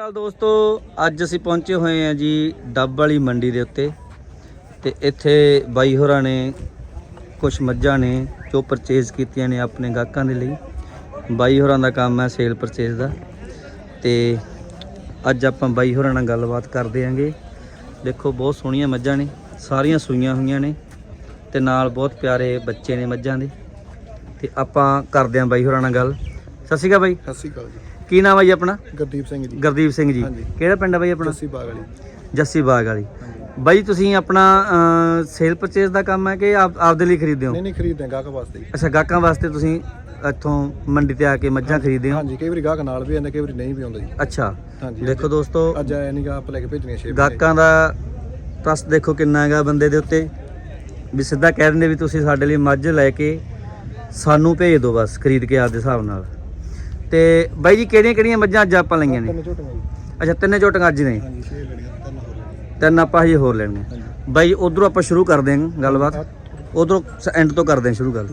ਅਕਾਲ ਦੋਸਤੋ, ਅੱਜ ਅਸੀਂ ਪਹੁੰਚੇ ਹੋਏ ਹਾਂ ਜੀ ਡੱਬ ਵਾਲੀ ਮੰਡੀ ਦੇ ਉੱਤੇ ਤੇ ਇੱਥੇ ਬਾਈ ਹੋਰਾਂ ਨੇ ਕੁਝ ਮੱਝਾਂ ਨੇ ਜੋ ਪਰਚੇਜ਼ ਕੀਤੀਆਂ ਨੇ ਆਪਣੇ ਗਾਹਕਾਂ ਦੇ ਲਈ। ਬਾਈ ਹੋਰਾਂ ਦਾ ਕੰਮ ਹੈ ਸੇਲ ਪਰਚੇਜ਼ ਦਾ ਤੇ ਅੱਜ ਆਪਾਂ ਬਾਈ ਹੋਰਾਂ ਨਾਲ ਗੱਲਬਾਤ ਕਰਦੇ ਆਂਗੇ ਦੇਖੋ, ਬਹੁਤ ਸੋਹਣੀਆਂ ਮੱਝਾਂ ਨੇ, ਸਾਰੀਆਂ ਸੂਈਆਂ ਹੋਈਆਂ ਨੇ ਤੇ ਨਾਲ ਬਹੁਤ ਪਿਆਰੇ ਬੱਚੇ ਨੇ ਮੱਝਾਂ ਦੇ। ਤੇ ਆਪਾਂ ਕਰਦੇ ਆਂ ਬਾਈ ਹੋਰਾਂ ਨਾਲ ਗੱਲ। ਸਤਿ ਸ਼੍ਰੀ ਅਕਾਲ ਬਾਈ। ਸਤਿ ਸ਼੍ਰੀ ਅਕਾਲ ਜੀ। ਕੀ ਨਾਮ ਹੈ ਜੀ ਆਪਣਾ? ਗੁਰਦੀਪ ਸਿੰਘ ਜੀ। ਗੁਰਦੀਪ ਸਿੰਘ ਜੀ। ਹਾਂਜੀ। ਕਿਹੜਾ ਪਿੰਡ ਹੈ ਬਾਈ ਆਪਣਾ? ਜੱਸੀ ਬਾਗ ਵਾਲੀ। ਜੱਸੀ ਬਾਗ ਵਾਲੀ। ਬਾਈ ਤੁਸੀਂ ਆਪਣਾ ਸੇਲ ਪਰਚੇਸ ਦਾ ਕੰਮ ਹੈ ਕਿ ਆਪ ਆਪਦੇ ਲਈ ਖਰੀਦਦੇ ਹੋ? ਨਹੀਂ ਨਹੀਂ ਖਰੀਦਦੇ ਗਾਹਕ ਵਾਸਤੇ ਹੀ। ਅੱਛਾ ਗਾਹਕਾਂ ਵਾਸਤੇ ਤੁਸੀਂ ਇੱਥੋਂ ਮੰਡੀ ਤੇ ਆ ਕੇ ਮੱਝਾਂ ਖਰੀਦਦੇ ਹੋ? ਹਾਂਜੀ ਕਈ ਵਾਰੀ ਗਾਹਕ ਨਾਲ ਵੀ ਆਉਂਦੇ ਕਈ ਵਾਰੀ ਨਹੀਂ ਵੀ ਆਉਂਦਾ ਜੀ। ਅੱਛਾ। ਹਾਂਜੀ ਦੇਖੋ ਦੋਸਤੋ ਅੱਜ ਆਇਆ ਨਹੀਂ ਗਾ ਆਪ ਲੈ ਕੇ ਭੇਜਣੀਆਂ ਛੇ ਗਾਹਕਾਂ ਦਾ ਟਰਸਟ ਦੇਖੋ ਕਿੰਨਾ ਹੈਗਾ ਬੰਦੇ ਦੇ ਉੱਤੇ। ਵੀ ਸਿੱਧਾ ਕਹਿ ਦਿੰਦੇ ਵੀ ਤੁਸੀਂ ਸਾਡੇ ਲਈ ਮੱਝ ਲੈ ਕੇ ਸਾਨੂੰ ਭੇਜ ਦਿਓ ਬਸ ਖਰੀਦ ਕੇ ਆਪਦੇ ਹਿਸਾਬ ਨਾਲ। ਤੇ ਬਾਈ ਜੀ ਕਿਹੜੀਆਂ ਕਿਹੜੀਆਂ ਮੱਝਾਂ ਅੱਜ ਆਪਾਂ ਲਈਆਂ ਨੇ? ਤਿੰਨ ਝੋਟੀਆਂ ਜੀ। ਅੱਛਾ ਤਿੰਨੇ ਝੋਟੀਆਂ ਅੱਜ ਨੇ? ਹਾਂਜੀ ਛੇ ਲੜੀਆਂ ਤਿੰਨ ਆਪਾਂ ਹਜੇ ਹੋਰ ਲੈਣੀਆਂ ਹਾਂਜੀ। ਬਾਈ ਉਧਰੋਂ ਆਪਾਂ ਸ਼ੁਰੂ ਕਰਦੇ ਹਾਂ ਗੱਲਬਾਤ। ਉਧਰੋਂ ਐਂਡ ਤੋਂ ਕਰਦੇ ਹਾਂ ਸ਼ੁਰੂ ਗੱਲ।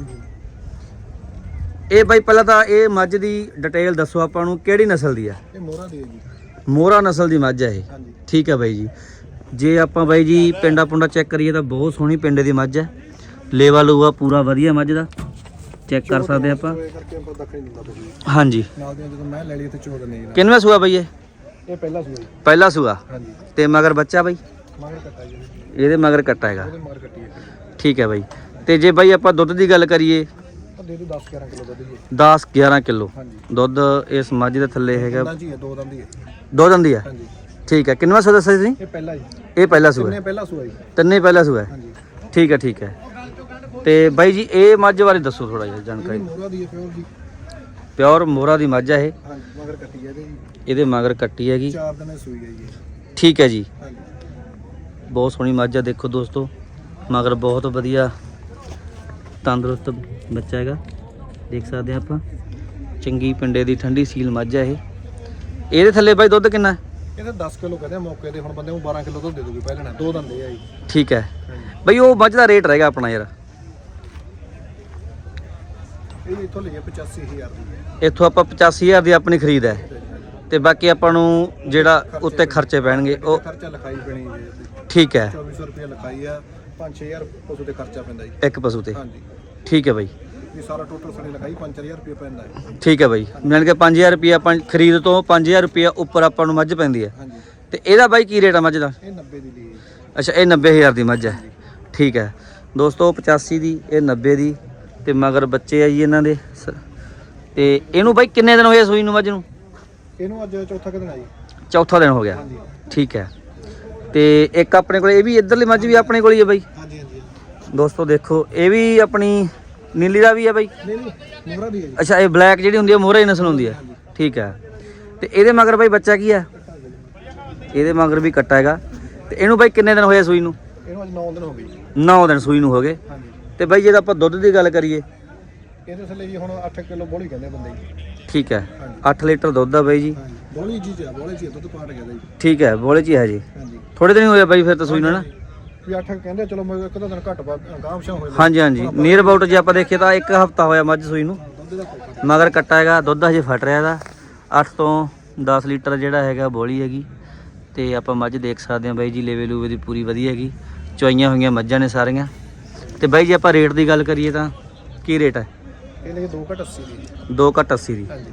ਇਹ ਬਾਈ ਪਹਿਲਾਂ ਤਾਂ ਇਹ ਮੱਝ ਦੀ ਡਿਟੇਲ ਦੱਸੋ ਆਪਾਂ ਨੂੰ ਕਿਹੜੀ ਨਸਲ ਦੀ ਹੈ ਇਹ ਮੋਹਰਾ ਦੀ ਹੈ ਜੀ। ਮੋਹਰਾ ਨਸਲ ਦੀ ਮੱਝ ਹੈ ਇਹ। ਹਾਂਜੀ। ਠੀਕ ਹੈ ਬਾਈ ਜੀ। ਜੇ ਆਪਾਂ ਬਾਈ ਜੀ ਪਿੰਡਾ ਪੁੰਡਾ ਚੈੱਕ ਕਰੀਏ ਤਾਂ ਬਹੁਤ ਸੋਹਣੀ ਪਿੰਡੇ ਦੀ ਮੱਝ ਹੈ ਲੇਵਾ ਲੂਆ ਪੂਰਾ ਵਧੀਆ ਮੱਝ ਦਾ। ਚੈੱਕ ਕਰ ਸਕਦੇ ਆਪਾਂ? ਇਹ ਕਰਕੇ ਆਪਾਂ ਦੱਖਣੀ ਦਿੰਦਾ ਬਈ ਹਾਂਜੀ। ਨਾਲ ਦੀਆਂ ਜਦੋਂ ਮੈਂ ਲੈ ਲਈ ਤੇ ਚੋਦ ਨਹੀਂ ਨਾ। ਕਿੰਨਵਾਂ ਸੂਆ ਬਾਈ ਇਹ? ਇਹ ਪਹਿਲਾ ਸੂਆ ਜੀ। ਪਹਿਲਾ ਸੂਆ? ਹਾਂਜੀ। ਤੇ ਮਗਰ ਬੱਚਾ ਬਾਈ? ਮਗਰ ਕੱਟਾ ਜੀ ਇਹਦੇ ਮਗਰ ਕੱਟਾ ਹੈਗਾ। ਉਹਦੇ ਮਗਰ ਕੱਟੀ ਹੈ। ਠੀਕ ਹੈ ਬਾਈ। ਤੇ ਜੇ ਬਾਈ ਆਪਾਂ ਦੁੱਧ ਦੀ ਗੱਲ ਕਰੀਏ? ਉਹ ਦੇ ਦਿਓ 10 11 ਕਿਲੋ ਦੁੱਧ ਜੀ। 10 11 ਕਿਲੋ। ਹਾਂਜੀ। ਦੁੱਧ ਇਸ ਮੱਝ ਦੇ ਥੱਲੇ ਹੈਗਾ। ਦੰਦਾਂ ਜੀ ਹੈ ਦੋ ਦੰਦ ਹੀ ਹੈ। ਦੋ ਦੰਦੀ ਹੈ ਹਾਂਜੀ। ਠੀਕ ਹੈ। ਕਿੰਨਵਾਂ ਸੂਆ ਦੱਸਿਆ ਤੁਸੀਂ? ਇਹ ਪਹਿਲਾ ਜੀ। ਇਹ ਪਹਿਲਾ ਸੂਆ ਕਿੰਨੇ ਪਹਿਲਾ ਸੂਆ ਜੀ। ਤਿੰਨੇ ਪਹਿਲਾ ਸੂਆ ਹੈ। ਹਾਂਜੀ। ਠੀਕ ਹੈ ਠੀਕ ਹੈ। ਤੇ ਬਾਈ ਜੀ ਇਹ ਮੱਝ ਬਾਰੇ ਦੱਸੋ ਥੋੜਾ ਜਿਹਾ ਜਾਣਕਾਰੀ। ਦੀ ਹੈ ਪਿਓਰ ਪਿਓਰ ਮੋਹਰਾ ਦੀ ਮੱਝ ਹੈ ਇਹ। ਹਾਂਜੀ ਮਗਰ ਕੱਟੀ ਹੈ ਇਹਦੇ ਜੀ। ਇਹਦੇ ਮਗਰ ਕੱਟੀ ਹੈਗੀ। ਚਾਰ ਦਿਨ ਸੂਈ ਹੈ। ਜੀ ਠੀਕ ਹੈ ਜੀ। ਹਾਂਜੀ। ਬਹੁਤ ਸੋਹਣੀ ਮੱਝ ਆ ਦੇਖੋ ਦੋਸਤੋ। ਮਗਰ ਬਹੁਤ ਵਧੀਆ ਤੰਦਰੁਸਤ ਬੱਚਾ ਹੈਗਾ। ਦੇਖ ਸਕਦੇ ਆ ਆਪਾਂ। ਚੰਗੀ ਪਿੰਡੇ ਦੀ ਠੰਡੀ ਸੀਲ ਮੱਝ ਆ ਇਹ। ਇਹਦੇ ਥੱਲੇ ਬਾਈ ਦੁੱਧ ਕਿੰਨਾ? ਹੈ? ਇਹਦੇ 10 ਕਿਲੋ ਕਹਿੰਦੇ ਆ ਮੌਕੇ ਤੇ। ਹੁਣ ਬੰਦੇ ਨੂੰ 12 ਕਿਲੋ ਦੁੱਧ ਦੇ ਦੂਗੀ ਪਹਿਲਾਂ ਦੋ ਦੰਦੇ ਆ ਜੀ। ਠੀਕ ਹੈ। ਬਈ ਉਹ ਮੱਝ ਦਾ ਰੇਟ ਰਹੇਗਾ ਆਪਣਾ ਯਾਰ। ਇਹ ਇੱਥੋਂ ਲਈਏ 85000 ਦੀ। ਇੱਥੋਂ ਆਪਾਂ 85000 ਦੀ ਆਪਣੀ ਖਰੀਦ ਹੈ। ਤੇ ਬਾਕੀ ਆਪਾਂ ਨੂੰ ਜਿਹੜਾ ਉੱਤੇ ਖਰਚੇ ਪੈਣਗੇ ਉਹ ਖਰਚਾ ਲਿਖਾਈ ਪੈਣੀ ਜੀ। ਠੀਕ ਹੈ। 2400 ਰੁਪਏ ਲਿਖਾਈ ਆ 5-6000 ਪਸ਼ੂ ਤੇ ਖਰਚਾ ਪੈਂਦਾ ਜੀ। ਇੱਕ ਪਸ਼ੂ ਤੇ? ਹਾਂਜੀ। ਠੀਕ ਹੈ ਬਾਈ। ਇਹ ਸਾਰਾ ਟੋਟਲ ਸਾਡੀ ਲਿਖਾਈ 5000 ਰੁਪਏ ਪੈਂਦਾ ਹੈ। ਠੀਕ ਹੈ ਬਾਈ। ਯਾਨੀ ਕਿ 5000 ਰੁਪਏ ਆਪਾਂ ਖਰੀਦ ਤੋਂ 5000 ਰੁਪਏ ਉੱਪਰ ਆਪਾਂ ਨੂੰ ਮੱਝ ਪੈਂਦੀ ਹੈ। ਹਾਂਜੀ। ਤੇ ਇਹਦਾ ਬਾਈ ਕੀ ਰੇਟ ਆ ਮੱਝ ਦਾ? ਇਹ 90 ਦੀ ਲਈ ਅੱਛਾ ਇਹ 90000 ਦੀ ਮੱਝ ਹੈ। ਠੀਕ ਹੈ। ਦੋਸਤੋ 85 ਦੀ ਇਹ 90 ਦੀ। ਤੇ ਮਗਰ ਬੱਚੇ ਆ ਜੀ ਇਹਨਾਂ ਦੇ। ਸ- ਤੇ ਇਹਨੂੰ ਬਾਈ ਕਿੰਨੇ ਦਿਨ ਹੋਏ ਆ ਸੂਈ ਨੂੰ ਮੱਝ ਨੂੰ? ਇਹਨੂੰ ਅੱਜ ਚੌਥਾ ਕਿਦਨ ਆਈ ਚੌਥਾ ਦਿਨ ਹੋ ਗਿਆ। ਹਾਂਜੀ। ਠੀਕ ਹੈ। ਤੇ ਇੱਕ ਆਪਣੇ ਕੋਲ ਇਹ ਵੀ ਇਧਰਲੀ ਮੱਝ ਵੀ ਆਪਣੇ ਕੋਲ ਹੀ ਹੈ ਬਾਈ? ਹਾਂਜੀ ਹਾਂਜੀ ਦੋਸਤੋ ਦੇਖੋ ਇਹ ਵੀ ਆਪਣੀ ਨੀਲੀ ਦਾ ਵੀ ਹੈ ਬਾਈ? ਨਹੀਂ ਨਹੀਂ ਮੋਹਰਾ ਦੀ ਹੈ ਜੀ। ਅੱਛਾ ਇਹ ਬਲੈਕ ਜਿਹੜੀ ਹੁੰਦੀ ਹੈ ਮੋਹਰੇ ਨਸਲ ਹੁੰਦੀ ਹੈ ਠੀਕ ਹੈ। ਤੇ ਇਹਦੇ ਮਗਰ ਬਾਈ ਬੱਚਾ ਕੀ ਹੈ ਇਹਦੇ ਮਗਰ ਵੀ ਕੱਟਾ ਹੈਗਾ। ਤੇ ਇਹਨੂੰ ਬਾਈ ਕਿੰਨੇ ਦਿਨ ਹੋਏ ਆ ਸੂਈ ਨੂੰ? ਇਹਨੂੰ ਅੱਜ 9 ਦਿਨ ਹੋ ਗਏ ਜੀ। 9 ਦਿਨ ਸੂਈ ਨੂੰ ਹੋ ਗਏ। ਹਾਂਜੀ। ਤੇ ਬਾਈ ਜੇ ਆਪਾਂ ਦੁੱਧ ਦੀ ਗੱਲ ਕਰੀਏ। ਇਹਦੇ ਥੱਲੇ ਜੀ ਹੁਣ 8 ਕਿਲੋ ਬੋਲੀ ਕਹਿੰਦੇ ਬੰਦੇ ਜੀ। ਠੀਕ ਹੈ। ਹਾਂਜੀ। 8 ਲੀਟਰ ਦੁੱਧ ਆ ਬਾਈ ਜੀ। ਬੋਲੀ ਜੀ ਚ ਬੋਲੀ ਜੀ ਦੁੱਧ ਪਾਟ ਗਿਆ ਜੀ ਠੀਕ ਹੈ ਬੋਲੇ ਚ ਹੀ ਜੀ। ਥੋੜੇ ਦਿਨ ਹੀ ਹੋਏ ਆ ਬਾਈ ਫਿਰ ਤਾਂ ਸੂਈ ਨੂੰ ਨਾ। ਵੀ 8 ਕਹਿੰਦੇ ਚਲੋ ਮੈਂ ਇੱਕ ਦੋ ਦਿਨ ਘੱਟ ਗਾਂਵ ਸ਼ਾਂ ਹੋਏ ਹਾਂਜੀ ਹਾਂਜੀ। ਨੀਅਰ ਅਬਾਊਟ ਜੇ ਆਪਾਂ ਦੇਖੀਏ ਤਾਂ ਇੱਕ ਹਫਤਾ ਹੋਇਆ ਮੱਝ ਸੂਈ ਨੂੰ। ਦਾ ਮਗਰ ਕੱਟਾ ਹੈਗਾ ਦੁੱਧ ਹਜੇ ਫਟ ਰਿਹਾ ਇਹਦਾ। 8 ਤੋਂ 10 ਲੀਟਰ ਜਿਹੜਾ ਹੈਗਾ ਬੋਲੀ ਹੈਗੀ। ਤੇ ਆਪਾਂ ਮੱਝ ਦੇਖ ਸਕਦੇ ਹਾਂ ਬਾਈ ਜੀ ਲੇਵੇ ਲੂਵੇ ਦੀ ਪੂਰੀ ਵਧੀਆ ਹੈਗੀ। ਚੁਆਈਆਂ ਹੋਈਆਂ ਮੱਝਾਂ ਨੇ ਸਾਰੀਆਂ। ਤੇ ਬਾਈ ਜੇ ਆਪਾਂ ਰੇਟ ਦੀ ਗੱਲ ਕਰੀਏ ਤਾਂ ਕੀ ਰੇਟ ਹੈ? ਇਹ ਲਈ 2 ਘੱਟ 80 ਦੀ। ਜੀ। 2 ਘੱਟ 80 ਦੀ। ਹਾਂਜੀ।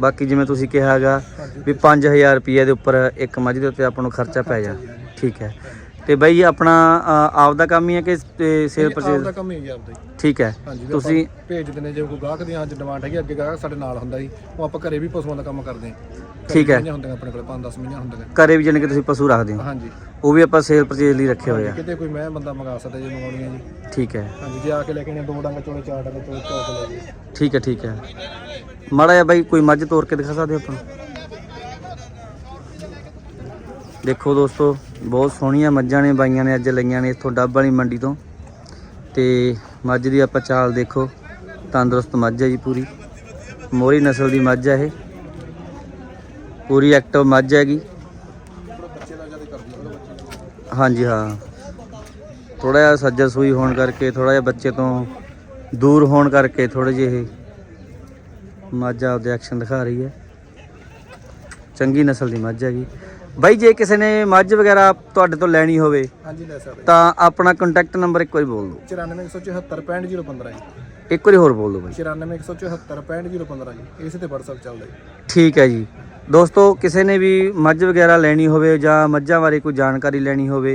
ਬਾਕੀ ਜਿਵੇਂ ਤੁਸੀਂ ਕਿਹਾ ਹੈਗਾ ਹਾਂਜੀ। ਵੀ 5000 ਰੁਪਏ ਦੇ ਉੱਪਰ ਇੱਕ ਮੱਝ ਦੇ ਉੱਤੇ ਆਪਾਂ ਨੂੰ ਖਰਚਾ ਪੈ ਜਾ। ਠੀਕ ਹੈ। ਤੇ ਬਾਈ ਜੀ ਆਪਣਾ ਅ, ਆਪ ਦਾ ਕੰਮ ਹੀ ਹੈ ਕਿ ਸੇਲ ਆਪ ਪਰਚੇਜ਼ ਦਾ ਕੰਮ ਹੀ ਹੈ ਜੀ ਆਪਦਾ ਹੀ। ਠੀਕ ਹੈ। ਹਾਂਜੀ ਵੀ ਤੁਸੀਂ ਆਪਾਂ ਭੇਜ ਦਿੰਦੇ ਜੇ ਕੋਈ ਗਾਹਕ ਦੀ ਅੱਜ ਡਿਮਾਂਡ ਹੈਗੀ ਅੱਗੇ ਗਾਹਕ ਸਾਡੇ ਨਾਲ ਹੁੰਦਾ ਜੀ ਉਹ ਆਪਾਂ ਘਰੇ ਵੀ ਪਸ਼ੂਆਂ ਦਾ ਕੰਮ ਕਰਦੇ ਹਾਂ। ਠੀਕ ਹੈ। ਮਹੀਆਂ ਹੁੰਦੀਆਂ ਆਪਣੇ ਕੋਲ 5-10 ਮਹੀਆਂ ਹੁੰਦੀਆਂ ਘਰੇ ਵੀ ਜਾਣੀ ਕਿ ਤੁਸੀਂ ਪਸ਼ੂ ਰੱਖਦੇ ਹੋ? ਹਾਂਜੀ। ਉਹ ਵੀ ਆਪਾਂ ਸੇਲ ਪਰਚੇਜ਼ ਲਈ ਰੱਖੇ ਹੋਏ ਆ। ਕਿਤੇ ਕੋਈ ਮੈਂ ਬੰਦਾ ਮੰਗਾ ਸਕਦਾ ਜੇ ਮੰਗਾਉਣੀ ਹੈ ਜੀ। ਠੀਕ ਹੈ। ਹਾਂਜੀ ਜੇ ਆ ਕੇ ਲੈ ਕੇ ਆਉਣੇ ਦੋ ਡੰਗ ਚੋਲੇ ਚਾਰ ਡੰਗ ਚੋਲੇ ਚੌਕ ਲੈ ਜੀ ਠੀਕ ਹੈ ਠੀਕ ਹੈ। ਮਾੜਾ ਜਿਹਾ ਬਾਈ ਕੋਈ ਮੱਝ ਤੋੜ ਕੇ ਦਿਖਾ ਸਕਦੇ ਆਪਾਂ? ਨੂੰ? ਦੇਖੋ ਦੋਸਤੋ, ਬਹੁਤ ਸੋਹਣੀਆਂ ਮੱਝਾਂ ਨੇ, ਬਾਈਆਂ ਨੇ ਅੱਜ ਲਈਆਂ ਨੇ ਇੱਥੋਂ ਡੱਬ ਵਾਲੀ ਮੰਡੀ ਤੋਂ। ਤੇ ਮੱਝ ਦੀ ਆਪਾਂ ਚਾਲ ਦੇਖੋ, ਤੰਦਰੁਸਤ ਮੱਝ ਹੈ ਜੀ ਪੂਰੀ। ਮੋਰੀ ਨਸਲ ਦੀ ਮੱਝ ਹੈ ਇਹ। ਪੂਰੀ ਐਕਟਿਵ ਮੱਝ ਹੈਗੀ। ਹਾਂਜੀ, ਹਾਂ। ਥੋੜਾ ਜਿਹਾ ਸੱਜਰ ਸੂਈ ਹੋਣ ਕਰਕੇ ਥੋੜਾ ਜਿਹਾ ਬੱਚੇ ਤੋਂ ਦੂਰ ਹੋਣ ਕਰਕੇ ਥੋੜੇ ਜਿਹੇ ਮੱਝ ਆਪਦੇ ਐਕਸ਼ਨ ਦਿਖਾ ਰਹੀ ਹੈ। ਚੰਗੀ ਨਸਲ ਦੀ ਮੱਝ ਹੈਗੀ। ਬਾਈ ਜੇ ਕਿਸੇ ਨੇ ਮੱਝ ਵਗੈਰਾ ਤੁਹਾਡੇ ਤੋਂ ਲੈਣੀ ਹੋਵੇ ਹਾਂਜੀ ਲੈ ਸਕਦੇ। ਤਾਂ ਆਪਣਾ ਕੰਟੈਕਟ ਨੰਬਰ ਇੱਕ ਵਾਰੀ ਬੋਲ ਦਿਓ। 94174 65015 ਜੀ। ਇੱਕ ਵਾਰੀ ਹੋਰ ਬੋਲ ਦਿਓ ਬਾਈ। 94174 65015 ਜੀ। ਇਸੇ ਤੇ WhatsApp ਚੱਲਦਾ ਜੀ। ਠੀਕ ਹੈ ਜੀ। ਦੋਸਤੋ ਕਿਸੇ ਨੇ ਵੀ ਮੱਝ ਵਗੈਰਾ ਲੈਣੀ ਹੋਵੇ ਜਾਂ ਮੱਝਾਂ ਬਾਰੇ ਕੋਈ ਜਾਣਕਾਰੀ ਲੈਣੀ ਹੋਵੇ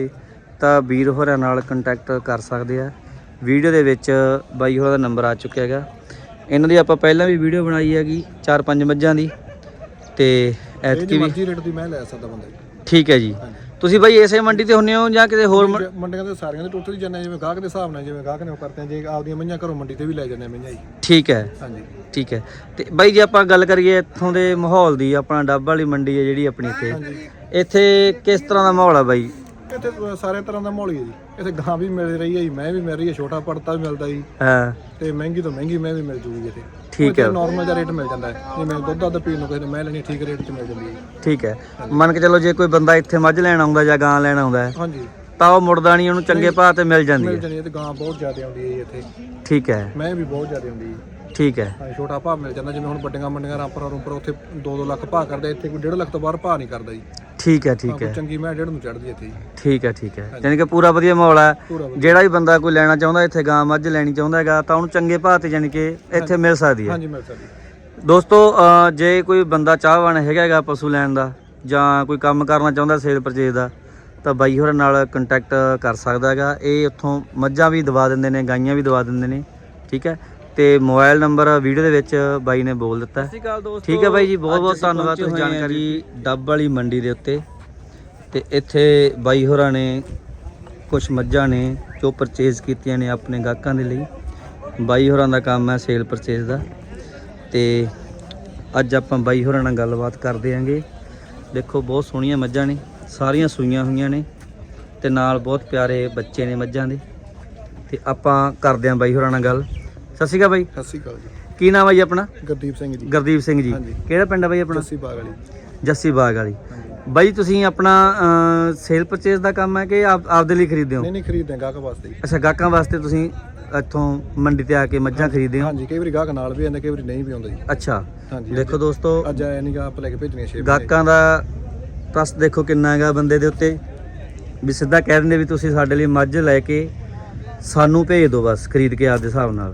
ਤਾਂ ਵੀਰ ਹੋਰਾਂ ਨਾਲ ਕੰਟੈਕਟ ਕਰ ਸਕਦੇ ਆ। ਵੀਡੀਓ ਦੇ ਵਿੱਚ ਬਾਈ ਹੋਰਾਂ ਦਾ ਨੰਬਰ ਆ ਚੁੱਕਿਆ ਹੈਗਾ। ਇਹਨਾਂ ਦੀ ਆਪਾਂ ਪਹਿਲਾਂ ਵੀ ਵੀਡੀਓ ਬਣਾਈ ਹੈਗੀ ਚਾਰ ਪੰਜ ਮੱਝਾਂ ਦੀ। ਤੇ ਐਤਕੀ ਵੀ? ਮਰਜ਼ੀ ਰੇਟ ਦੀ ਮੈਂ ਲੈ ਸਕਦਾ ਬੰਦਾ ਜੀ। ਠੀਕ ਹੈ ਜੀ। ਤੁਸੀਂ ਬਾਈ ਇਸੇ ਮੰਡੀ ਤੇ ਹੁੰਨੇ ਹੋ ਜਾਂ ਕਿਤੇ ਹੋਰ ਮੰਡੀ- ਮੰਡੀਆਂ ਦੇ ਸਾਰੀਆਂ ਦੇ ਟੋਟਲ ਜਾਂਦੇ ਜਿਵੇਂ ਗਾਹਕ ਦੇ ਹਿਸਾਬ ਨਾਲ ਜਿਵੇਂ ਗਾਹਕ ਨੇ ਉਹ ਕਰਦੇ ਆ ਜੇ ਆਪਦੀਆਂ ਮਈਆਂ ਘਰੋਂ ਮੰਡੀ ਤੇ ਵੀ ਲੈ ਜਾਂਦੇ ਆ ਮਈਆਂ ਜੀ। ਠੀਕ ਹੈ। ਹਾਂਜੀ। ਠੀਕ ਹੈ। ਤੇ ਬਾਈ ਜੇ ਆਪਾਂ ਗੱਲ ਕਰੀਏ ਇੱਥੋਂ ਦੇ ਮਾਹੌਲ ਦੀ ਆਪਣਾ ਡੱਬ ਵਾਲੀ ਮੰਡੀ ਹੈ ਜਿਹੜੀ ਆਪਣੀ ਇੱਥੇ। ਇੱਥੇ ਕਿਸ ਤਰ੍ਹਾਂ ਦਾ ਮਾਹੌਲ ਆ ਬਾਈ? ਇੱਥੇ ਸਾਰੇ ਤਰ੍ਹਾਂ ਦਾ ਮਾਹੌਲ ਹੀ ਹੈ ਜੀ। ਇੱਥੇ ਗਾਂ ਵੀ ਮਿਲ ਰਹੀ ਹੈ ਜੀ ਮੈਂ ਵੀ ਮਿਲ ਰਹੀ ਹੈ ਛੋਟਾ ਪੜਤਾ ਵੀ ਮਿਲਦਾ ਜੀ। ਹਾਂ। ਤੇ ਮਹਿੰਗੀ ਤੋਂ ਮਹਿੰਗੀ ਮੈਂ ਵੀ ਮਿਲ ਜੂਗੀ ਇੱਥੇ। ਠੀਕ ਹੈ। ਨਾਰਮਲ ਜਿਹਾ ਰੇਟ ਮਿਲ ਜਾਂਦਾ ਹੈ। ਜਿਵੇਂ ਦੁੱਧ ਦੱਧ ਪੀਣ ਨੂੰ ਕਿਸੇ ਨੇ ਮੈਂ ਲੈਣੀ ਠੀਕ ਰੇਟ 'ਚ ਮਿਲ ਜਾਂਦੀ ਹੈ। ਠੀਕ ਹੈ। ਮੰਨ ਕੇ ਚੱਲੋ ਜੇ ਕੋਈ ਬੰਦਾ ਇੱਥੇ ਮੱਝ ਲੈਣ ਆਉਂਦਾ ਜਾਂ ਗਾਂ ਲੈਣ ਆਉਂਦਾ ਹਾਂਜੀ। ਤਾਂ ਉਹ ਮੁੜਦਾ ਨਹੀਂ ਉਹਨੂੰ ਚੰਗੇ ਭਾਅ ਤੇ ਮਿਲ ਜਾਂਦੀ ਮਿਲ ਹੈ। ਜਾਂਦੀ ਹੈ ਤੇ ਗਾਂ ਬਹੁਤ ਜ਼ਿਆਦਾ ਆਉਂਦੀ ਹੈ ਇੱਥੇ। ਠੀਕ ਹੈ। ਮੈਂ ਵੀ ਬਹੁਤ ਜ਼ਿਆਦਾ ਆਉਂਦੀ ਹੈ। ਠੀਕ ਹੈ। ਹਾਂ ਛੋਟਾ ਭਾਅ ਮਿਲ ਜਾਂਦਾ ਜਿਵੇਂ ਹੁਣ ਵੱਡੀਆਂ ਮੰਡੀਆਂ ਰਾਮਪੁਰਾ ਰੂਪਰ ਉੱਥੇ 2-2 ਲੱਖ ਭਾਅ ਕਰਦਾ ਇੱਥੇ ਕੋਈ 1.5 ਲੱਖ ਤੋਂ ਬਾਹਰ ਭਾਅ ਨਹੀਂ ਕਰਦਾ ਜੀ। ਠੀਕ ਹੈ ਹਾਂ, ਠੀਕ ਕੋਈ ਹੈ। ਚੰਗੀ ਮੈਂ ਡੇਢ ਨੂੰ ਚੜਦੀ ਇੱਥੇ। ਜੀ ਠੀਕ ਹੈ ਠੀਕ ਹੈ। ਯਾਨੀ ਕਿ ਪੂਰਾ ਵਧੀਆ ਮਾਹੌਲ ਹੈ। ਪੂਰਾ ਵਧੀਆ। ਜਿਹੜਾ ਵੀ ਬੰਦਾ ਕੋਈ ਲੈਣਾ ਚਾਹੁੰਦਾ ਇੱਥੇ ਗਾਂ ਮੱਝ ਲੈਣੀ ਚਾਹੁੰਦਾ ਹੈਗਾ ਤਾਂ ਉਹਨੂੰ ਚੰਗੇ ਭਾਅ ਤੇ ਯਾਨੀ ਕਿ ਇੱਥੇ ਮਿਲ ਸਕਦੀ ਹੈ। ਹਾਂਜੀ ਮਿਲ ਸਕਦੀ ਦੋਸਤੋ ਅ, ਜੇ ਕੋਈ ਬੰਦਾ ਚਾਹਵਾਨ ਹੈਗਾ ਹੈਗਾ ਪਸ਼ੂ ਲੈਣ ਦਾ ਜਾਂ ਕੋਈ ਕੰਮ ਕਰਨਾ ਚਾਹੁੰਦਾ ਸੇਲ ਪਰਚੇਜ ਦਾ ਤਾਂ ਬਾਈ ਹੋਰਾਂ ਨਾਲ ਕੰਟੈਕਟ ਕਰ ਸਕਦਾ ਹੈਗਾ। ਇਹ ਉੱਥੋਂ ਮੱਝਾਂ ਵੀ ਦਵਾ ਦਿੰਦੇ ਨੇ ਗਾਈਆਂ ਵੀ ਦਵਾ ਦਿੰਦੇ ਨੇ ਠੀਕ ਹੈ। ਤੇ ਮੋਬਾਈਲ ਨੰਬਰ ਵੀਡੀਓ ਦੇ ਵਿੱਚ ਬਾਈ ਨੇ ਬੋਲ ਦਿੱਤਾ। ਠੀਕ ਹੈ ਬਾਈ ਜੀ ਬਹੁਤ ਬਹੁਤ ਧੰਨਵਾਦ ਤੁਸੀਂ ਜਾਣਕਾਰੀ ਡੱਬ ਵਾਲੀ ਮੰਡੀ ਦੇ ਉੱਤੇ। ਤੇ ਇੱਥੇ ਬਾਈ ਹੋਰਾਂ ਨੇ ਕੁਝ ਮੱਝਾਂ ਨੇ ਜੋ ਪਰਚੇਜ਼ ਕੀਤੀਆਂ ਨੇ ਆਪਣੇ ਗਾਹਕਾਂ ਦੇ ਲਈ। ਬਾਈ ਹੋਰਾਂ ਦਾ ਕੰਮ ਹੈ ਸੇਲ ਪਰਚੇਜ਼ ਦਾ। ਤੇ ਅੱਜ ਆਪਾਂ ਬਾਈ ਹੋਰਾਂ ਨਾਲ ਗੱਲਬਾਤ ਕਰਦੇ ਆਂਗੇ ਦੇਖੋ ਬਹੁਤ ਸੋਹਣੀਆਂ ਮੱਝਾਂ ਨੇ ਸਾਰੀਆਂ ਸੂਈਆਂ ਹੋਈਆਂ ਨੇ ਤੇ ਨਾਲ ਬਹੁਤ ਪਿਆਰੇ ਬੱਚੇ ਨੇ ਮੱਝਾਂ ਦੇ। ਤੇ ਆਪਾਂ ਕਰਦੇ ਆਂ ਬਾਈ ਹੋਰਾਂ ਨਾਲ ਗੱਲ। ਸਤਿ ਸ਼੍ਰੀ ਅਕਾਲ ਬਾਈ। ਸਤਿ ਸ਼੍ਰੀ ਅਕਾਲ ਜੀ। ਕੀ ਨਾਮ ਹੈ ਜੀ ਆਪਣਾ? ਗੁਰਦੀਪ ਸਿੰਘ ਜੀ। ਗੁਰਦੀਪ ਸਿੰਘ ਜੀ। ਹਾਂਜੀ। ਕਿਹੜਾ ਪਿੰਡ ਹੈ ਬਾਈ ਆਪਣਾ? ਜੱਸੀ ਬਾਗ ਵਾਲੀ। ਜੱਸੀ ਬਾਗ ਵਾਲੀ। ਹਾਂਜੀ। ਬਾਈ ਤੁਸੀਂ ਆਪਣਾ ਸੇਲ ਪਰਚੇਜ਼ ਦਾ ਕੰਮ ਹੈ ਕਿ ਆਪ ਆਪਦੇ ਲਈ ਖਰੀਦਦੇ ਹੋ? ਨਹੀਂ ਨਹੀਂ ਖਰੀਦਦੇ ਹਾਂ ਗਾਹਕ ਵਾਸਤੇ ਜੀ। ਅੱਛਾ ਗਾਹਕਾਂ ਵਾਸਤੇ ਤੁਸੀਂ ਇੱਥੋਂ ਮੰਡੀ ਤੇ ਆ ਕੇ ਮੱਝਾਂ ਖਰੀਦਦੇ ਹੋ? ਹਾਂਜੀ ਕਈ ਵਾਰੀ ਗਾਹਕ ਨਾਲ ਵੀ ਆਉਂਦਾ ਕਈ ਵਾਰੀ ਨਹੀਂ ਵੀ ਆਉਂਦਾ ਜੀ। ਅੱਛਾ। ਹਾਂਜੀ ਦੇਖੋ ਦੋਸਤੋ ਅੱਜ ਆਇਆ ਨਹੀਂ ਗਾ ਆਪ ਲੈ ਕੇ ਭੇਜਣੀਆਂ ਛੇ ਗਾਹਕਾਂ ਦਾ ਟਰਸਟ ਦੇਖੋ ਕਿੰਨਾ ਹੈਗਾ ਬੰਦੇ ਦੇ ਉੱਤੇ। ਵੀ ਸਿੱਧਾ ਕਹਿ ਦਿੰਦੇ ਵੀ ਤੁਸੀਂ ਸਾਡੇ ਲਈ ਮੱਝ ਲੈ ਕੇ ਸਾਨੂੰ ਭੇਜ ਦਿਓ ਬਸ ਖਰੀਦ ਕੇ ਆਪਦੇ ਹਿਸਾਬ ਨਾਲ।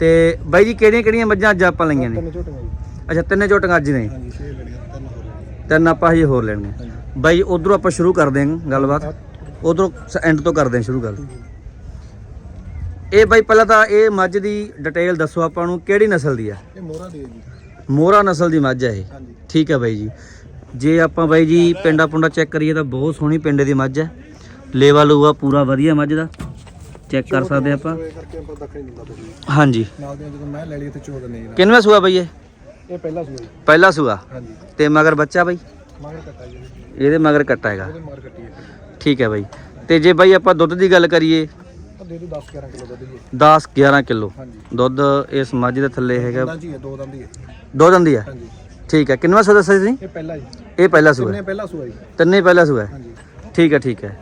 ਤੇ ਬਾਈ ਜੀ ਕਿਹੜੀਆਂ ਕਿਹੜੀਆਂ ਮੱਝਾਂ ਅੱਜ ਆਪਾਂ ਲਈਆਂ ਨੇ? ਤਿੰਨ ਝੋਟੀਆਂ ਜੀ। ਅੱਛਾ ਤਿੰਨੇ ਝੋਟੀਆਂ ਅੱਜ ਨੇ? ਹਾਂਜੀ ਛੇ ਲੜੀਆਂ ਤਿੰਨ ਹੋਰ ਲੜੀਆਂ। ਤਿੰਨ ਆਪਾਂ ਹਜੇ ਹੋਰ ਲੈਣੀਆਂ। ਬਾਈ ਉਧਰੋਂ ਆਪਾਂ ਸ਼ੁਰੂ ਕਰਦੇ ਹਾਂ ਗੱਲਬਾਤ। ਉਧਰੋਂ ਐਂਡ ਤੋਂ ਕਰਦੇ ਹਾਂ ਸ਼ੁਰੂ ਗੱਲ। ਇਹ ਬਾਈ ਪਹਿਲਾਂ ਤਾਂ ਇਹ ਮੱਝ ਦੀ ਡਿਟੇਲ ਦੱਸੋ ਆਪਾਂ ਨੂੰ ਕਿਹੜੀ ਨਸਲ ਦੀ ਆ? ਇਹ ਮੋਹਰਾ ਦੀ ਹੈ ਜੀ। ਮੋਹਰਾ ਨਸਲ ਦੀ ਮੱਝ ਹੈ ਇਹ। ਹਾਂਜੀ। ਠੀਕ ਹੈ ਬਾਈ ਜੀ। ਜੇ ਆਪਾਂ ਬਾਈ ਜੀ ਪਿੰਡਾ ਪੁੰਡਾ ਚੈੱਕ ਕਰੀਏ ਤਾਂ ਬਹੁਤ ਸੋਹਣੀ ਪਿੰਡੇ ਦੀ ਮੱਝ ਹੈ ਲੇਵਾ ਲੂਆ ਪੂਰਾ ਵਧੀਆ ਮੱਝ ਦਾ। ਚੈੱਕ ਕਰ ਸਕਦੇ ਆਪਾਂ। ਇਹ ਕਰਕੇ ਆਪਾਂ ਦੱਖਣੀ ਦਿੰਦਾ ਬੋਲੀ ਹਾਂਜੀ। ਨਾਲ ਦੀਆਂ ਜਦੋਂ ਮੈਂ ਲੈ ਲਈ ਤੇ ਚੋਦ ਨਹੀਂ ਨਾ। ਕਿੰਨਵਾ ਸੂਆ ਬਾਈ ਇਹ? ਇਹ ਪਹਿਲਾ ਸੂਆ ਜੀ। ਪਹਿਲਾ ਸੂਆ? ਹਾਂਜੀ। ਤੇ ਮਗਰ ਬੱਚਾ ਬਾਈ? ਮਗਰ ਕੱਟਾ ਜੀ। ਇਹਦੇ ਮਗਰ ਕੱਟਾ ਹੈਗਾ। ਉਹਦੇ ਮਾਰ ਕੱਟੀ ਹੈ ਠੀਕ ਹੈ ਬਾਈ। ਤੇ ਜੇ ਬਾਈ ਆਪਾਂ ਦੁੱਧ ਦੀ ਗੱਲ ਕਰੀਏ। ਤਾਂ ਦੇ ਦੋ 10 11 ਕਿਲੋ ਦੁੱਧ ਜੀ। 10 11 ਕਿਲੋ। ਹਾਂਜੀ। ਦੁੱਧ ਇਸ ਮੱਝ ਦੇ ਥੱਲੇ ਹੈਗਾ। ਦੰਦਾਂ ਜੀ ਹੈ ਦੋ ਦੰਦ ਹੀ ਹੈ। ਦੋ ਦੰਦੀ ਹੈ ਹਾਂਜੀ। ਠੀਕ ਹੈ। ਕਿੰਨਵਾ ਸੂਆ ਦੱਸਿਆ ਤੁਸੀਂ? ਇਹ ਪਹਿਲਾ ਜੀ। ਇਹ ਪਹਿਲਾ ਸੂਆ ਕਿੰਨੇ ਹੈ। ਪਹਿਲਾ ਸੂਆ ਜੀ। ਤਿੰਨੇ ਪਹਿਲਾ ਸੂਆ ਹੈ। ਹਾਂਜੀ। ਠੀਕ ਹੈ ਠੀਕ ਹੈ।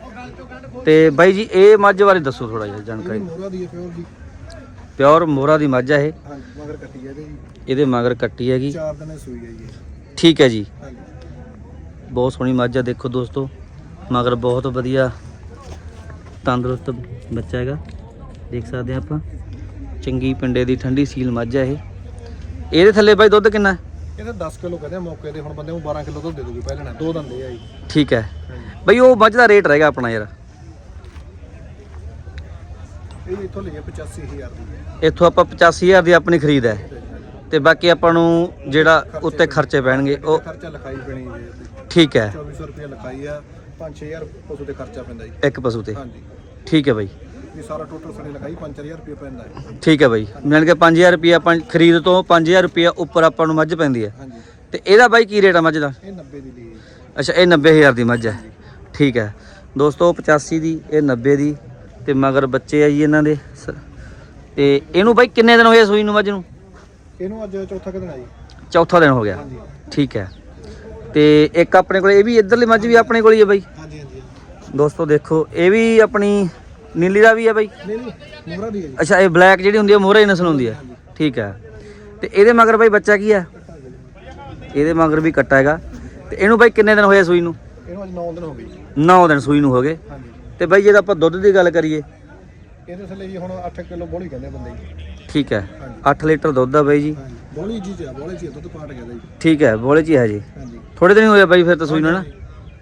ਤੇ ਬਾਈ ਜੀ ਇਹ ਮੱਝ ਬਾਰੇ ਦੱਸੋ ਥੋੜਾ ਜਿਹਾ ਜਾਣਕਾਰੀ ਮੋਹਰਾ ਦੀ ਹੈ ਪਿਓਰ ਦੀ ਪਿਓਰ ਮੋਹਰਾ ਦੀ ਮੱਝ ਹੈ ਇਹ। ਹਾਂਜੀ ਮਗਰ ਕੱਟੀ ਹੈ ਇਹਦੇ ਜੀ। ਇਹਦੇ ਮਗਰ ਕੱਟੀ ਹੈਗੀ। ਚਾਰ ਦਿਨੇ ਸੂਈ ਹੈ ਜੀ। ਠੀਕ ਹੈ ਜੀ। ਹਾਂਜੀ। ਬਹੁਤ ਸੋਹਣੀ ਮੱਝ ਆ ਦੇਖੋ ਦੋਸਤੋ। ਮਗਰ ਬਹੁਤ ਵਧੀਆ ਤੰਦਰੁਸਤ ਬੱਚਾ ਹੈਗਾ। ਦੇਖ ਸਕਦੇ ਆ ਆਪਾਂ। ਚੰਗੀ ਪਿੰਡੇ ਦੀ ਠੰਡੀ ਸੀਲ ਮੱਝ ਹੈ ਇਹ। ਇਹਦੇ ਥੱਲੇ ਬਾਈ ਦੁੱਧ ਕਿੰਨਾ? ਇਹ ਤਾਂ 10 ਕਿਲੋ ਕਹਿੰਦੇ ਆ ਮੌਕੇ ਤੇ। ਹੁਣ ਬੰਦੇ ਨੂੰ 12 ਕਿਲੋ ਦੁੱਧ ਦੇ ਦੂਗੀ ਪਹਿਲਾਂ ਦੋ ਦੰਦੇ ਆ ਜੀ ਠੀਕ ਹੈ। ਹਾਂਜੀ। ਬਾਈ ਉਹ ਮੱਝ ਦਾ ਰੇਟ ਰਹੇਗਾ ਆਪਣਾ ਯਾਰ। ਇਹ ਇੱਥੋਂ ਲਈ 85000 ਦੀ। ਇੱਥੋਂ ਆਪਾਂ 85000 ਦੀ ਆਪਣੀ ਖਰੀਦ ਹੈ। ਤੇ ਬਾਕੀ ਆਪਾਂ ਨੂੰ ਜਿਹੜਾ ਉੱਤੇ ਖਰਚੇ ਪੈਣਗੇ ਉਹ ਉਹ ਖਰਚਾ ਲਿਖਾਈ ਪੈਣੀ ਜੀ। ਇਹਦੇ। ਠੀਕ ਹੈ। 2400 ਰੁਪਏ ਲਿਖਾਈ ਆ 5-6000 ਪਸ਼ੂ ਤੇ ਖਰਚਾ ਪੈਂਦਾ ਜੀ। ਇੱਕ ਪਸ਼ੂ ਤੇ। ਹਾਂਜੀ। ਠੀਕ ਹੈ ਬਾਈ। ਇਹ ਸਾਰਾ ਟੋਟਲ ਸਣੇ ਲਿਖਾਈ 5000 ਰੁਪਏ ਪੈਂਦਾ ਹੈ। ਠੀਕ ਹੈ ਬਾਈ। ਯਾਨੀ ਕਿ 5000 ਰੁਪਏ ਆਪਾਂ ਖਰੀਦ ਤੋਂ 5000 ਰੁਪਏ ਉੱਪਰ ਆਪਾਂ ਨੂੰ ਮੱਝ ਪੈਂਦੀ ਹੈ। ਹਾਂਜੀ। ਤੇ ਇਹਦਾ ਬਾਈ ਕੀ ਰੇਟ ਆ ਮੱਝ ਦਾ? ਇਹ 90 ਦੀ ਲਈ ਅੱਛਾ ਇਹ 90000 ਦੀ ਮੱਝ ਹੈ। ਠੀਕ ਹੈ। ਦੋਸਤੋ 85 ਦੀ ਇਹ 90 ਦੀ। ਤੇ ਮਗਰ ਬੱਚੇ ਆ ਜੀ ਇਹਨਾਂ ਦੇ। ਸ- ਤੇ ਇਹਨੂੰ ਬਾਈ ਕਿੰਨੇ ਦਿਨ ਹੋਏ ਸੂਈ ਨੂੰ ਮੱਝ ਨੂੰ? ਇਹਨੂੰ ਅੱਜ ਚੌਥਾ ਕਦਨ ਆਈ ਚੌਥਾ ਦਿਨ ਹੋ ਗਿਆ। ਹਾਂਜੀ। ਠੀਕ ਹੈ। ਤੇ ਇੱਕ ਆਪਣੇ ਕੋਲ ਇਹ ਵੀ ਇਧਰਲੀ ਮੱਝ ਵੀ ਆਪਣੇ ਕੋਲ ਹੀ ਹੈ ਬਾਈ? ਹਾਂਜੀ ਹਾਂਜੀ ਦੋਸਤੋ ਦੇਖੋ ਇਹ ਵੀ ਆਪਣੀ ਨੀਲੀ ਦਾ ਵੀ ਹੈ ਬਾਈ? ਨਹੀਂ ਨਹੀਂ ਮੋਹਰਾ ਦੀ ਹੈ ਜੀ। ਅੱਛਾ ਇਹ ਬਲੈਕ ਜਿਹੜੀ ਹੁੰਦੀ ਹੈ ਮੋਹਰੇ ਹੀ ਨਸਲ ਹੁੰਦੀ ਹੈ। ਠੀਕ ਹੈ। ਤੇ ਇਹਦੇ ਮਗਰ ਬਾਈ ਬੱਚਾ ਕੀ ਹੈ? ਇਹਦੇ ਮਗਰ ਵੀ ਕੱਟਾ ਹੈਗਾ। ਤੇ ਇਹਨੂੰ ਬਾਈ ਕਿੰਨੇ ਦਿਨ ਹੋਏ ਸੂਈ ਨੂੰ? ਇਹਨੂੰ ਅੱਜ 9 ਦਿਨ ਹੋ ਗਏ ਜੀ। 9 ਦਿਨ ਸੂਈ ਨੂੰ ਹੋ ਗਏ। ਹਾਂਜੀ। ਤੇ ਬਾਈ ਜੇ ਆਪਾਂ ਦੁੱਧ ਦੀ ਗੱਲ ਕਰੀਏ। ਇਹਦੇ ਥੱਲੇ ਜੀ ਹੁਣ 8 ਕਿਲੋ ਬੋਲੀ ਕਹਿੰਦੇ ਬੰਦੇ ਜੀ। ਠੀਕ ਹੈ। ਹਾਂਜੀ। 8 ਲੀਟਰ ਦੁੱਧ ਆ ਬਾਈ ਜੀ। ਹਾਂਜੀ। ਬੋਲੀ ਜੀ ਆ ਬੋਲੀ ਆ, ਦੁੱਧ ਪਾਟ ਗਿਆ ਦਾ ਜੀ। ਠੀਕ ਹੈ ਬੋਲੇ ਚ ਹੀ ਜੀ ਹਾਂਜੀ। ਥੋੜੇ ਦਿਨ ਹੀ ਹੋਏ ਬਾਈ ਫਿਰ ਤਾਂ ਸੂਈ ਨੂੰ ਨਾ।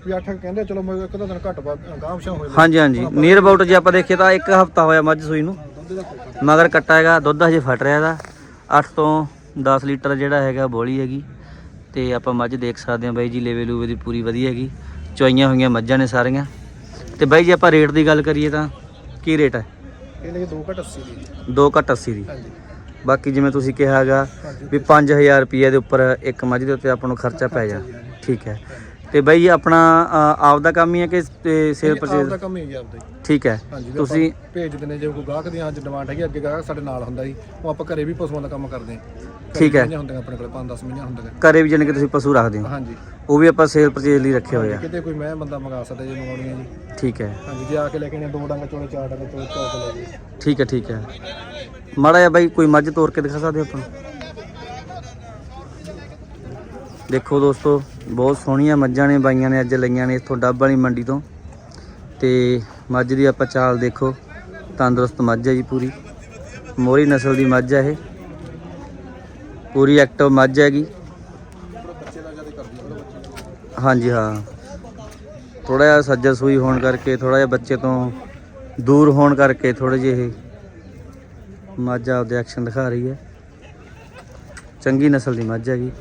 ਵੀ 8 ਕਹਿੰਦੇ ਚਲੋ ਮੈਂ ਇੱਕ ਦੋ ਦਿਨ ਘੱਟ ਗਾਂਵਸ਼ਾ ਹੋਏ ਹਾਂਜੀ ਹਾਂਜੀ। ਨੀਅਰ ਅਬਾਊਟ ਜੇ ਆਪਾਂ ਦੇਖੀਏ ਤਾਂ ਇੱਕ ਹਫਤਾ ਹੋਇਆ ਮੱਝ ਸੂਈ ਨੂੰ। ਦੁੱਧ ਦਾ ਕੋਕਾ ਮਗਰ ਕੱਟਾ ਹੈਗਾ ਦੁੱਧ ਹਜੇ ਫਟ ਰਿਹਾ ਦਾ 8 ਤੋਂ 10 ਲੀਟਰ ਜਿਹੜਾ ਹੈਗਾ ਬੋਲੀ ਹੈਗੀ। ਤੇ ਆਪਾਂ ਮੱਝ ਦੇਖ ਸਕਦੇ ਹਾਂ ਬਾਈ ਜੀ ਲੇਵੇ ਲੂਵੇ ਦੀ ਪੂਰੀ ਵਧੀਆ ਹੈਗੀ। ਚੁਆਈਆਂ ਹੋਈਆਂ ਮੱਝਾਂ ਨੇ ਸਾਰੀਆਂ। ਤੇ ਬਾਈ ਜੇ ਆਪਾਂ ਰੇਟ ਦੀ ਗੱਲ ਕਰੀਏ ਤਾਂ ਕੀ ਰੇਟ ਹੈ? ਇਹ ਲਈ 2 ਘੱਟ 80 ਦੀ। ਜੀ। 2 ਘੱਟ 80 ਦੀ। ਹਾਂਜੀ। ਬਾਕੀ ਜਿਵੇਂ ਤੁਸੀਂ ਕਿਹਾ ਹੈਗਾ ਵੀ 5000 ਰੁਪਏ ਦੇ ਉੱਪਰ ਇੱਕ ਮੱਝ ਦੇ ਉੱਤੇ ਆਪਾਂ ਨੂੰ ਖਰਚਾ ਪੈ ਜਾ। ਠੀਕ ਹੈ। ਤੇ ਬਾਈ ਆਪਣਾ ਅ, ਆਪਦਾ ਕੰਮ ਹੀ ਹੈ ਕਿ ਸੇਲ ਆਪ ਪਰਚੇਜ਼ ਦਾ ਕੰਮ ਹੀ ਹੈ ਜੀ ਆਪਦਾ ਹੀ। ਠੀਕ ਹੈ। ਤੁਸੀਂ ਆਪਾਂ ਭੇਜ ਦਿੰਦੇ ਜੇ ਕੋਈ ਗਾਹਕ ਦੀ ਅੱਜ ਡਿਮਾਂਡ ਹੈਗੀ ਅੱਗੇ ਗਾਹਕ ਸਾਡੇ ਨਾਲ ਹੁੰਦਾ ਜੀ ਉਹ ਆਪਾਂ ਘਰੇ ਵੀ ਪਸ਼ੂਆਂ ਦਾ ਕੰਮ ਕਰਦੇ ਹਾਂ। ਠੀਕ ਹੈ। ਮਹੀਨੇ ਹੁੰਦੇ ਆਪਣੇ ਕੋਲ 5-10 ਮਹੀਨੇ ਹੁੰਦੇ ਨੇ ਘਰੇ ਵੀ ਜਾਣੀ ਕਿ ਤੁਸੀਂ ਪਸ਼ੂ ਰੱਖਦੇ ਹੋ? ਹਾਂਜੀ। ਉਹ ਵੀ ਆਪਾਂ ਸੇਲ ਪਰਚੇਜ਼ ਲਈ ਰੱਖੇ ਹੋਏ ਆ। ਕਿਤੇ ਕੋਈ ਮੈਂ ਬੰਦਾ ਮੰਗਾ ਸਕਦਾ ਜੇ ਮੰਗਾਉਣੀ ਹੈ ਜੀ। ਠੀਕ ਹੈ। ਹਾਂਜੀ ਜੇ ਆ ਕੇ ਲੈ ਕੇ ਨੇ ਦੋ ਡੰਗ ਚੋਲੇ ਚਾਰ ਡੰਗ ਚੋਲੇ ਚੌਕ ਲੈ ਜੀ ਠੀਕ ਹੈ ਠੀਕ ਹੈ। ਮਾੜਾ ਜਿਹਾ ਬਾਈ ਕੋਈ ਮੱਝ ਤੋੜ ਕੇ ਦਿਖਾ ਸਕਦੇ ਹੋ ਆਪਾਂ? ਨੂੰ? ਦੇਖੋ ਦੋਸਤੋ ਬਹੁਤ ਸੋਹਣੀਆਂ ਮੱਝਾਂ ਨੇ ਬਾਈਆਂ ਨੇ ਅੱਜ ਲਈਆਂ ਨੇ ਇੱਥੋਂ ਡੱਬ ਵਾਲੀ ਮੰਡੀ ਤੋਂ। ਤੇ ਮੱਝ ਦੀ ਆਪਾਂ ਚਾਲ ਦੇਖੋ ਤੰਦਰੁਸਤ ਮੱਝ ਹੈ ਜੀ ਪੂਰੀ। ਮੋਰੀ ਨਸਲ ਦੀ ਮੱਝ ਹੈ ਇਹ। ਪੂਰੀ ਐਕਟਿਵ ਮੱਝ ਹੈਗੀ। ਹਾਂਜੀ ਹਾਂ। ਥੋੜਾ ਜਿਹਾ ਸੱਜਰ ਸੂਈ ਹੋਣ ਕਰਕੇ ਥੋੜਾ ਜਿਹਾ ਬੱਚੇ ਤੋਂ ਦੂਰ ਹੋਣ ਕਰਕੇ ਥੋੜੇ ਜਿਹੇ ਇਹ ਮੱਝ ਆਪਦੇ ਐਕਸ਼ਨ ਦਿਖਾ ਰਹੀ ਹੈ। ਚੰਗੀ ਨਸਲ ਦੀ ਮੱਝ ਹੈਗੀ।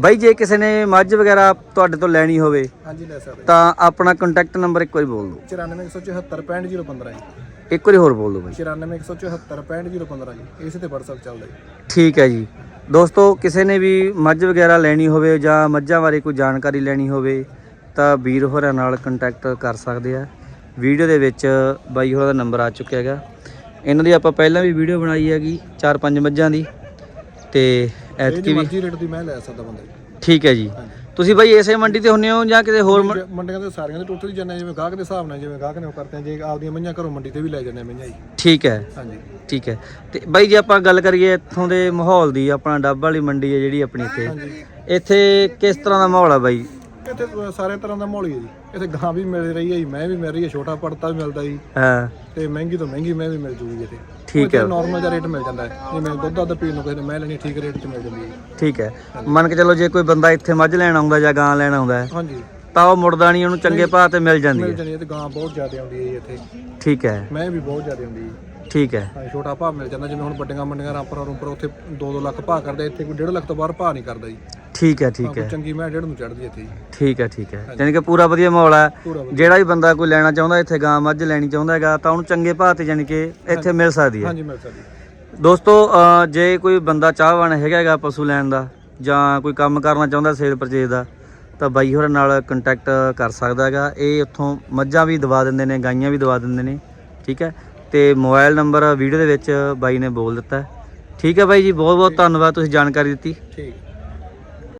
ਬਾਈ ਜੇ ਕਿਸੇ ਨੇ ਮੱਝ ਵਗੈਰਾ ਤੁਹਾਡੇ ਤੋਂ ਲੈਣੀ ਹੋਵੇ ਹਾਂਜੀ ਲੈ ਸਕਦੇ। ਤਾਂ ਆਪਣਾ ਕੰਟੈਕਟ ਨੰਬਰ ਇੱਕ ਵਾਰੀ ਬੋਲ ਦਿਓ। 94174 65015 ਜੀ। ਇੱਕ ਵਾਰੀ ਹੋਰ ਬੋਲ ਦਿਓ ਬਾਈ। 94174 65015 ਜੀ। ਇਸੇ ਤੇ WhatsApp ਚੱਲਦਾ ਜੀ। ਠੀਕ ਹੈ ਜੀ। ਦੋਸਤੋ ਕਿਸੇ ਨੇ ਵੀ ਮੱਝ ਵਗੈਰਾ ਲੈਣੀ ਹੋਵੇ ਜਾਂ ਮੱਝਾਂ ਬਾਰੇ ਕੋਈ ਜਾਣਕਾਰੀ ਲੈਣੀ ਹੋਵੇ ਤਾਂ ਵੀਰ ਹੋਰਾਂ ਨਾਲ ਕੰਟੈਕਟ ਕਰ ਸਕਦੇ ਆ। ਵੀਡੀਓ ਦੇ ਵਿੱਚ ਬਾਈ ਹੋਰਾਂ ਦਾ ਨੰਬਰ ਆ ਚੁੱਕਿਆ ਹੈਗਾ। ਇਹਨਾਂ ਦੀ ਆਪਾਂ ਪਹਿਲਾਂ ਵੀ ਵੀਡੀਓ ਬਣਾਈ ਹੈਗੀ ਚਾਰ ਪੰਜ ਮੱਝਾਂ ਦੀ। ਤੇ ਐਤਕੀ ਵੀ ਮਰਜ਼ੀ ਰੇਟ ਦੀ ਮੈਂ ਲੈ ਸਕਦਾ ਬੰਦਾ ਜੀ ਠੀਕ ਹੈ ਜੀ। ਤੁਸੀਂ ਬਾਈ ਇਸੇ ਮੰਡੀ ਤੇ ਹੁੰਨੇ ਹੋ ਜਾਂ ਕਿਤੇ ਹੋਰ ਮੰਡੀਆਂ ਦੇ ਸਾਰੀਆਂ ਦੇ ਟੋਟਲ ਜਾਂਦੇ ਜਿਵੇਂ ਗਾਹਕ ਦੇ ਹਿਸਾਬ ਨਾਲ ਜਿਵੇਂ ਗਾਹਕ ਨੇ ਉਹ ਕਰਦੇ ਆ ਜੇ ਆਪਦੀਆਂ ਮਈਆਂ ਘਰੋਂ ਮੰਡੀ ਤੇ ਵੀ ਲੈ ਜਾਂਦੇ ਆ ਮਈਆਂ ਜੀ। ਠੀਕ ਹੈ। ਹਾਂਜੀ। ਠੀਕ ਹੈ। ਤੇ ਬਾਈ ਜੇ ਆਪਾਂ ਗੱਲ ਕਰੀਏ ਇੱਥੋਂ ਦੇ ਮਾਹੌਲ ਦੀ ਆਪਣਾ ਡੱਬ ਵਾਲੀ ਮੰਡੀ ਹੈ ਜਿਹੜੀ ਆਪਣੀ ਇੱਥੇ। ਇੱਥੇ ਕਿਸ ਤਰ੍ਹਾਂ ਦਾ ਮਾਹੌਲ ਆ ਬਾਈ? ਇੱਥੇ ਸਾਰੇ ਤਰ੍ਹਾਂ ਦਾ ਮਾਹੌਲ ਹੀ ਹੈ ਜੀ। ਇੱਥੇ ਗਾਂ ਵੀ ਮਿਲ ਰਹੀ ਹੈ ਜੀ ਮੈਂ ਵੀ ਮਿਲ ਰਹੀ ਹੈ ਛੋਟਾ ਪੜਤਾ ਵੀ ਮਿਲਦਾ ਜੀ। ਹਾਂ। ਤੇ ਮਹਿੰਗੀ ਤੋਂ ਮਹਿੰਗੀ ਮੈਂ ਵੀ ਮਿਲ ਜੂਗੀ ਇੱਥੇ। ਠੀਕ ਹੈ। ਨਾਰਮਲ ਜਿਹਾ ਰੇਟ ਮਿਲ ਜਾਂਦਾ ਹੈ। ਜਿਵੇਂ ਦੁੱਧ ਦੱਧ ਪੀਣ ਨੂੰ ਕਿਸੇ ਨੇ ਮੈਂ ਲੈਣੀ ਠੀਕ ਰੇਟ 'ਚ ਮਿਲ ਜਾਂਦੀ ਹੈ। ਠੀਕ ਹੈ। ਮੰਨ ਕੇ ਚੱਲੋ ਜੇ ਕੋਈ ਬੰਦਾ ਇੱਥੇ ਮੱਝ ਲੈਣ ਆਉਂਦਾ ਜਾਂ ਗਾਂ ਲੈਣ ਆਉਂਦਾ ਹੈ ਹਾਂਜੀ। ਤਾਂ ਉਹ ਮੁੜਦਾ ਨਹੀਂ ਉਹਨੂੰ ਚੰਗੇ ਭਾਅ ਤੇ ਮਿਲ ਜਾਂਦੀ ਮਿਲ ਹੈ। ਜਾਂਦੀ ਹੈ ਤੇ ਗਾਂ ਬਹੁਤ ਜ਼ਿਆਦਾ ਆਉਂਦੀ ਹੈ ਜੀ ਇੱਥੇ। ਠੀਕ ਹੈ। ਮੈਂ ਵੀ ਬਹੁਤ ਜ਼ਿਆਦਾ ਆਉਂਦੀ ਹੈ ਠੀਕ ਹੈ। ਹਾਂ ਛੋਟਾ ਭਾਅ ਮਿਲ ਜਾਂਦਾ ਜਿਵੇਂ ਹੁਣ ਵੱਡੀਆਂ ਮੰਡੀਆਂ ਰਾਮਪੁਰਾ ਰੂਪਰ ਉੱਥੇ 2-2 ਲੱਖ ਭਾਅ ਕਰਦੇ ਇੱਥੇ ਕੋਈ 1.5 ਲੱਖ ਤੋਂ ਬਾਹਰ ਭਾਅ ਨਹੀਂ ਕਰਦਾ ਜੀ। ਠੀਕ ਹੈ ਹਾਂ, ਠੀਕ ਕੋਈ ਹੈ। ਚੰਗੀ ਮੈਂ 1.5 ਨੂੰ ਚੜਦੀ ਇੱਥੇ ਜੀ। ਠੀਕ ਹੈ ਠੀਕ ਹੈ। ਯਾਨੀ ਕਿ ਪੂਰਾ ਵਧੀਆ ਮਾਹੌਲ ਹੈ। ਪੂਰਾ ਵਧੀਆ। ਜਿਹੜਾ ਵੀ ਬੰਦਾ ਕੋਈ ਲੈਣਾ ਚਾਹੁੰਦਾ ਇੱਥੇ ਗਾਂ ਮੱਝ ਲੈਣੀ ਚਾਹੁੰਦਾ ਹੈਗਾ ਤਾਂ ਉਹਨੂੰ ਚੰਗੇ ਭਾਅ ਤੇ ਯਾਨੀ ਕਿ ਇੱਥੇ ਮਿਲ ਸਕਦੀ ਹੈ। ਹਾਂਜੀ ਮਿਲ ਸਕਦੀ ਹੈ। ਦੋਸਤੋ ਅ, ਜੇ ਕੋਈ ਬੰਦਾ ਚਾਹਵਾਨ ਹੈਗਾ ਹੈਗਾ ਪਸ਼ੂ ਲੈਣ ਦਾ ਜਾਂ ਕੋਈ ਕੰਮ ਕਰਨਾ ਚਾਹੁੰਦਾ ਸੇਲ ਪਰਚੇਜ਼ ਦਾ ਤਾਂ ਬਾਈ ਹੋਰਾਂ ਨਾਲ ਕੰਟੈਕਟ ਕਰ ਸਕਦਾ ਹੈਗਾ। ਇਹ ਉੱਥੋਂ ਮੱਝਾਂ ਵੀ ਦਵਾ ਦਿੰਦੇ ਨੇ ਗਾਈਆਂ ਵੀ ਦਵਾ ਦਿੰਦੇ ਨੇ ਠੀਕ ਹੈ। ਤੇ ਮੋਬਾਈਲ ਨੰਬਰ ਵੀਡੀਓ ਦੇ ਵਿੱਚ ਬਾਈ ਨੇ ਬੋਲ ਦਿੱਤਾ। ਠੀਕ ਹੈ ਬਾਈ ਜੀ ਬਹੁਤ ਬਹੁਤ ਧੰਨਵਾਦ, ਤੁਸੀਂ ਜਾਣਕਾਰੀ ਦਿੱਤੀ। ਠੀਕ।